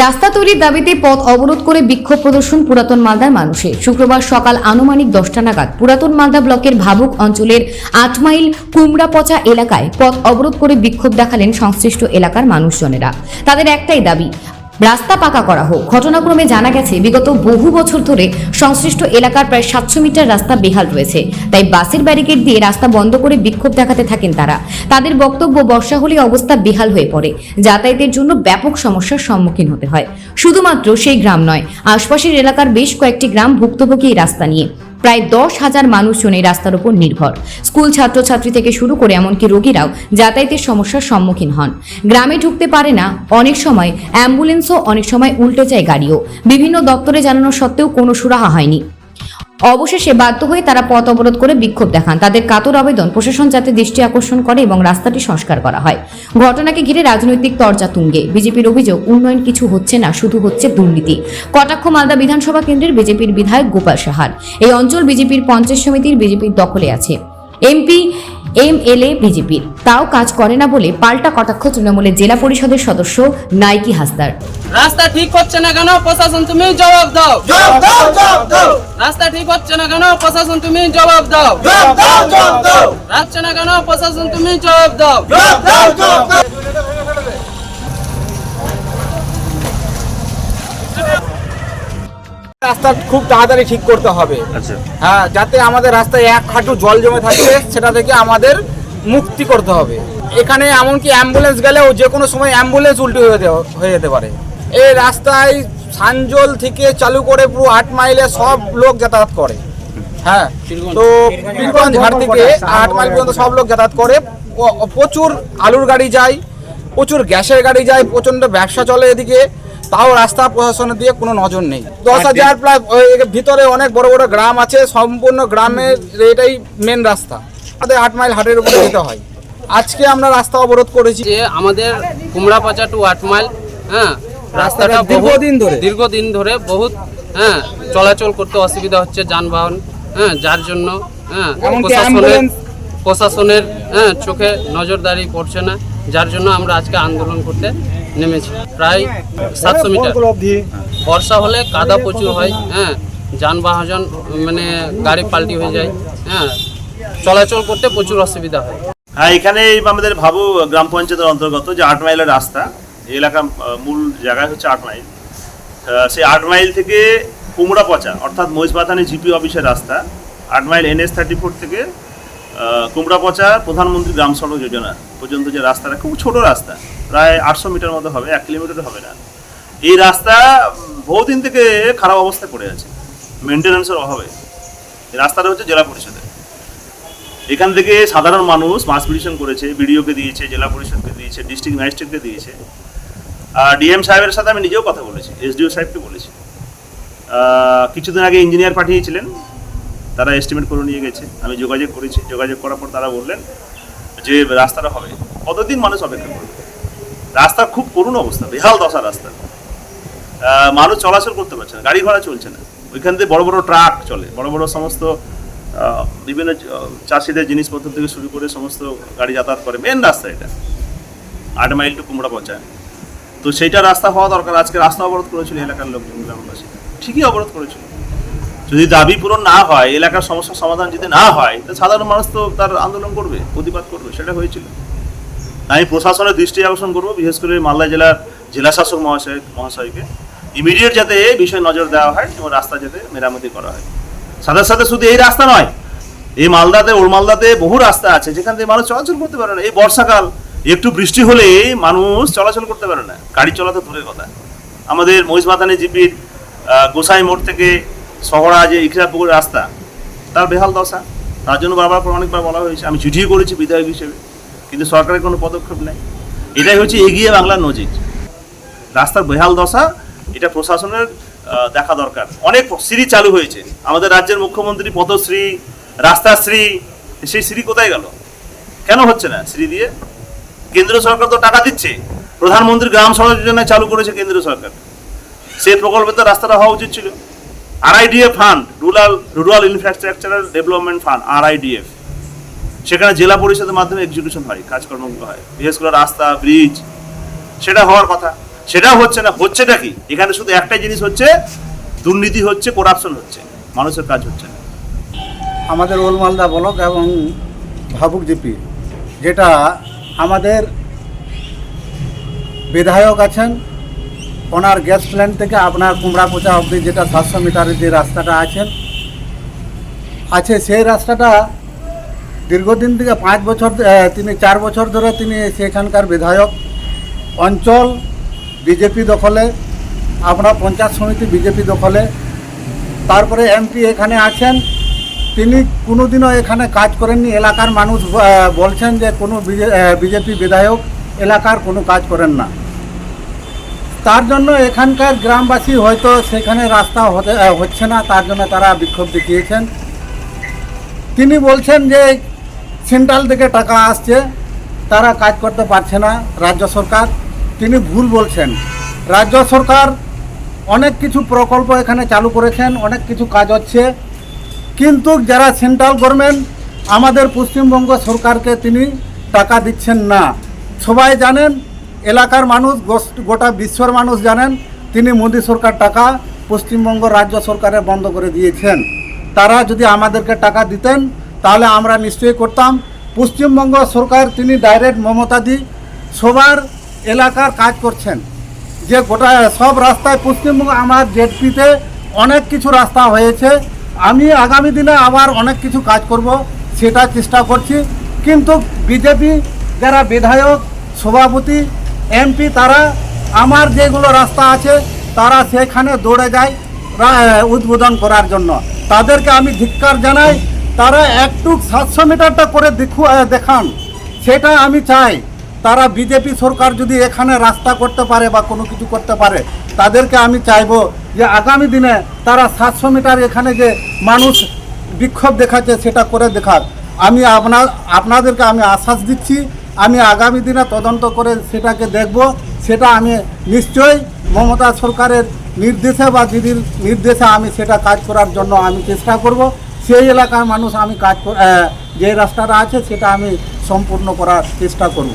রাস্তা তৈরির দাবিতে পথ অবরোধ করে বিক্ষোভ প্রদর্শন পুরাতন মালদার মানুষে। শুক্রবার সকাল আনুমানিক দশটা নাগাদ পুরাতন মালদা ব্লকের ভাবুক অঞ্চলের আট মাইল কুমড়াপচা এলাকায় পথ অবরোধ করে বিক্ষোভ দেখালেন সংশ্লিষ্ট এলাকার মানুষজনেরা। তাদের একটাই দাবি রাস্তা পাকা করা হোক। ঘটনাক্রমে জানা গেছে, বিগত বহু বছর ধরে সংশ্লিষ্ট এলাকার প্রায় সাতশো মিটার রাস্তা বেহাল রয়েছে। তাই বাসের ব্যারিকেড দিয়ে রাস্তা বন্ধ করে বিক্ষোভ দেখাতে থাকেন তারা। তাদের বক্তব্য, বর্ষা হলে অবস্থা বেহাল হয়ে পড়ে। যাতায়াতের জন্য ব্যাপক সমস্যার সম্মুখীন হতে হয়। শুধুমাত্র সেই গ্রাম নয়, আশপাশের এলাকার বেশ কয়েকটি গ্রাম ভুক্তভোগী এই রাস্তা নিয়ে। প্রায় দশ হাজার মানুষজন এই রাস্তার উপর নির্ভর। স্কুল ছাত্রছাত্রী থেকে শুরু করে এমনকি রোগীরাও যাতায়াতের সমস্যার সম্মুখীন হন। গ্রামে ঢুকতে পারে না, অনেক সময় অ্যাম্বুলেন্সও অনেক সময় উল্টে যায় গাড়িও। বিভিন্ন দপ্তরে জানানো সত্ত্বেও কোনো সুরাহা হয়নি। অবশেষে বাধ্য হয়ে তারা পথ অবরোধ করে বিক্ষোভ দেখান। তাদের কাতর আবেদন প্রশাসন যাতে দৃষ্টি আকর্ষণ করে এবং রাস্তাটি সংস্কার করা হয়। ঘটনাকে ঘিরে রাজনৈতিক তরজা তুঙ্গে। বিজেপির অভিযোগ, উন্নয়ন কিছু হচ্ছে না, শুধু হচ্ছে দুর্নীতি। কটাক্ষ মালদা বিধানসভা কেন্দ্রের বিজেপির বিধায়ক গোপাল সাহার। এই অঞ্চল বিজেপির পঞ্চায়েত সমিতির বিজেপির দখলে আছে। এমপি এমএলএ বিজেপির তাও কাজ করে না বলে পাল্টা কটাক্ষ তৃণমূলের জেলা পরিষদের সদস্য নাইকি হাসদার। রাস্তা ঠিক হচ্ছে না কেন? প্রশাসন তুমি জবাব দাও। জবাব দাও জবাব দাও। রাস্তা ঠিক হচ্ছে না কেন? প্রশাসন তুমি জবাব দাও। রাস্তা জবাব দাও। রাখছে না কেন? প্রশাসন তুমি জবাব দাও। রাস্তা খুব তাড়াতাড়ি ঠিক করতে হবে। আচ্ছা। হ্যাঁ যাতে আমাদের রাস্তায় এক হাঁটু জল জমে থাকে সেটা থেকে আমাদের মুক্তি করতে হবে। এখানে এমনকি অ্যাম্বুলেন্স গেলেও যে কোনো সময় অ্যাম্বুলেন্স উল্টে হয়ে যেতে- হয়ে যেতে পারে। এই রাস্তায় সানজল থেকে চালু করে পুরো আট মাইলে সব লোক যাতায়াত করে। হ্যাঁ তো পীরগঞ্জ ঘাট থেকে আট মাইল পর্যন্ত সব লোক যাতায়াত করে। প্রচুর আলুর গাড়ি যায় প্রচুর গ্যাসের গাড়ি যায় প্রচণ্ড ব্যবসা চলে এদিকে। তাও রাস্তা প্রশাসনের দিয়ে কোনো নজর নেই। দশ হাজার প্লাস ভিতরে অনেক বড় বড় গ্রাম আছে সম্পূর্ণ গ্রামের এটাই মেন রাস্তা। আমাদের আট মাইল হাটের উপরে যেতে হয়। আজকে আমরা রাস্তা অবরোধ করেছি। যে আমাদের কুমড়াপাচা টু আট মাইল হ্যাঁ রাস্তাটা দীর্ঘদিন ধরে। দীর্ঘদিন ধরে বহুত হ্যাঁ চলাচল করতে অসুবিধা হচ্ছে যানবাহন হ্যাঁ যার জন্য হ্যাঁ প্রশাসনের প্রশাসনের হ্যাঁ চোখে নজরদারি পড়ছে না। যার জন্য আমরা আজকে আন্দোলন করতে নেমেছি। প্রায় সাতশো মিটার। বর্ষা হলে কাদা প্রচুর হয় হ্যাঁ। যানবাহন মানে গাড়ি পাল্টি হয়ে যায় হ্যাঁ। চলাচল করতে প্রচুর অসুবিধা হয়। হ্যাঁ এখানে এই আমাদের ভাবু গ্রাম পঞ্চায়েতের অন্তর্গত যে আট মাইলের রাস্তা এই এলাকা মূল জায়গায় হচ্ছে আট মাইল। সেই আট মাইল থেকে কুমড়া পচা অর্থাৎ মহিষবাথানি জিপি অফিসের রাস্তা আট মাইল এনএস থার্টি ফোর থেকে কুমড়া পচা প্রধানমন্ত্রী গ্রাম সড়ক যোজনা পর্যন্ত যে রাস্তাটা খুব ছোট রাস্তা। প্রায় আটশো মিটার মতো হবে, এক কিলোমিটার হবে না। এই রাস্তা বহুদিন থেকে খারাপ অবস্থায় পড়ে আছে মেনটেন্যান্সের অভাবে। এই রাস্তাটা হচ্ছে জেলা পরিষদের। এখান থেকে সাধারণ মানুষ মাস পিটিশন করেছে, বিডিওকে দিয়েছে, জেলা পরিষদকে দিয়েছে, ডিস্ট্রিক্ট ম্যাজিস্ট্রেটকে দিয়েছে। আর ডিএম সাহেবের সাথে আমি নিজেও কথা বলেছি, এসডিও সাহেবকে বলেছি। কিছুদিন আগে ইঞ্জিনিয়ার পাঠিয়েছিলেন, তারা এস্টিমেট করে নিয়ে গেছে, আমি যোগাযোগ করেছি। যোগাযোগ করার পর তারা বললেন যে, রাস্তাটা হবে। কতদিন মানুষ অপেক্ষা করবে? রাস্তার খুব করুণ অবস্থা, বেহাল দশা রাস্তা। মানুষ চলাচল করতে পারছে না গাড়ি ঘোড়া চলছে না। ওইখান থেকে বড় বড় ট্রাক চলে, বড় বড় সমস্ত বিভিন্ন চাষিদের জিনিসপত্র থেকে শুরু করে সমস্ত গাড়ি যাতায়াত করে। মেন রাস্তা এটা। আট মাইল টু কুমড়া পচা তো সেইটা রাস্তা হওয়া দরকার। আজকে রাস্তা অবরোধ করেছিল এলাকার লোকজন গ্রামবাসী ঠিকই অবরোধ করেছিল। যদি দাবি পূরণ না হয়, এলাকার সমস্যার সমাধান যদি না হয়, তো সাধারণ মানুষ তো তার আন্দোলন করবে, প্রতিবাদ করবে, সেটা হয়েছিল। আমি প্রশাসনের দৃষ্টি আকর্ষণ করব, বিশেষ করে মালদা জেলার জেলা শাসক মহাশয়, মহাশয়কে। ইমিডিয়েট যাতে এই বিষয়ে নজর দেওয়া হয় এবং রাস্তা যাতে মেরামতি করা হয়। সাথে সাথে শুধু এই রাস্তা নয়, এই মালদাতে ওর মালদাতে বহু রাস্তা আছে যেখান থেকে মানুষ চলাচল করতে পারে না। এই বর্ষাকাল, একটু বৃষ্টি হলে মানুষ চলাচল করতে পারে না। গাড়ি চলা তো দূরের কথা। আমাদের মহিষমাতানি জিপির গোসাই মোড় থেকে শহরা যে ইকরাপুকুর রাস্তা, তার বেহাল দশা। তার জন্য বারবার অনেকবার বলা হয়েছে। আমি চিঠিও করেছি বিধায়ক হিসেবে। কিন্তু সরকারের কোনো পদক্ষেপ নেই। এটাই হচ্ছে এগিয়ে বাংলার নজির। রাস্তার বেহাল দশা, এটা প্রশাসনের দেখা দরকার। অনেক শ্রী চালু হয়েছে। আমাদের রাজ্যের মুখ্যমন্ত্রী পদশ্রী রাস্তাশ্রী সেই শ্রী কোথায় গেল? কেন হচ্ছে না শ্রী দিয়ে? কেন্দ্র সরকার তো টাকা দিচ্ছে। প্রধানমন্ত্রী গ্রাম সড়ক যোজনা চালু করেছে কেন্দ্র সরকার। সেই প্রকল্পে তো রাস্তাটা হওয়া উচিত ছিল। RIDF fund, rural rural infrastructural development fund, RIDF. সেখানে জেলা পরিষদের মাধ্যমে এক্সিকিউশন হয় কাজকর্মগুলো হয়। বিশেষ করে রাস্তা ব্রিজ সেটা হওয়ার কথা। সেটাও হচ্ছে না, হচ্ছেটা কি? এখানে শুধু একটাই জিনিস হচ্ছে, দুর্নীতি হচ্ছে করাপশন হচ্ছে। মানুষের কাজ হচ্ছে না। আমাদের ওলমালদা ব্লক এবং ভাবুক জিপি, যেটা আমাদের বিধায়ক আছেন, ওনার গ্যাস প্ল্যান্ট থেকে আপনার কুমড়াপোচা অবধি যেটা সাতশো মিটারের যে রাস্তাটা আছেন, আছে সেই রাস্তাটা দীর্ঘদিন থেকে পাঁচ বছর তিনি চার বছর ধরে তিনি সেখানকার বিধায়ক। অঞ্চল, বিজেপি দখলে আপনার পঞ্চায়েত সমিতি, বিজেপি দখলে। তারপরে এমপি এখানে আছেন। তিনি কোনোদিনও এখানে কাজ করেননি। এলাকার মানুষ বলছেন যে কোনো বিজেপি বিধায়ক এলাকার কোনো কাজ করেন না। তার জন্য এখানকার গ্রামবাসী হয়তো সেখানে রাস্তা হতে হচ্ছে না। তার জন্য তারা বিক্ষোভ দেখিয়েছেন। তিনি বলছেন যে সেন্ট্রাল থেকে টাকা আসছে, তারা কাজ করতে পারছে না রাজ্য সরকার। তিনি ভুল বলছেন। রাজ্য সরকার অনেক কিছু প্রকল্প এখানে চালু করেছেন, অনেক কিছু কাজ হচ্ছে। কিন্তু যারা সেন্ট্রাল গভর্নমেন্ট, আমাদের পশ্চিমবঙ্গ সরকারকে তিনি টাকা দিচ্ছেন না। সবাই জানেন, এলাকার মানুষ গোটা বিশ্বর মানুষ জানেন, তিনি মোদী সরকার টাকা পশ্চিমবঙ্গ রাজ্য সরকারে বন্ধ করে দিয়েছেন। তারা যদি আমাদেরকে টাকা দিতেন তাহলে আমরা নিশ্চয়ই করতাম। পশ্চিমবঙ্গ সরকার, তিনি ডাইরেক্ট মমতাদি সবার এলাকার কাজ করছেন। যে গোটা সব রাস্তায় পশ্চিমবঙ্গ, আমার জেডপিতে অনেক কিছু রাস্তা হয়েছে। আমি আগামী দিনে আবার অনেক কিছু কাজ করব, সেটা চেষ্টা করছি। কিন্তু বিজেপি যারা বিধায়ক, সভাপতি, এমপি, তারা আমার যেগুলো রাস্তা আছে, তারা সেখানে দৌড়ে যায় উদ্বোধন করার জন্য। তাদেরকে আমি ধিক্কার জানাই। তারা একটু সাতশো মিটারটা করে দেখু দেখান। সেটা আমি চাই। তারা বিজেপি সরকার যদি এখানে রাস্তা করতে পারে বা কোনো কিছু করতে পারে, তাদেরকে আমি চাইব যে আগামী দিনে তারা সাতশো মিটার এখানে যে মানুষ বিক্ষোভ দেখাচ্ছে, সেটা করে দেখাক। আমি আপনার আপনাদেরকে আমি আশ্বাস দিচ্ছি, আমি আগামী দিনে তদন্ত করে সেটাকে দেখব। সেটা আমি নিশ্চয়ই মমতা সরকারের নির্দেশে বা দিদির নির্দেশে আমি সেটা কাজ করার জন্য আমি চেষ্টা করব। সেই এলাকার মানুষ আমি কাজ যে রাস্তাটা আছে সেটা আমি সম্পূর্ণ করার চেষ্টা করব।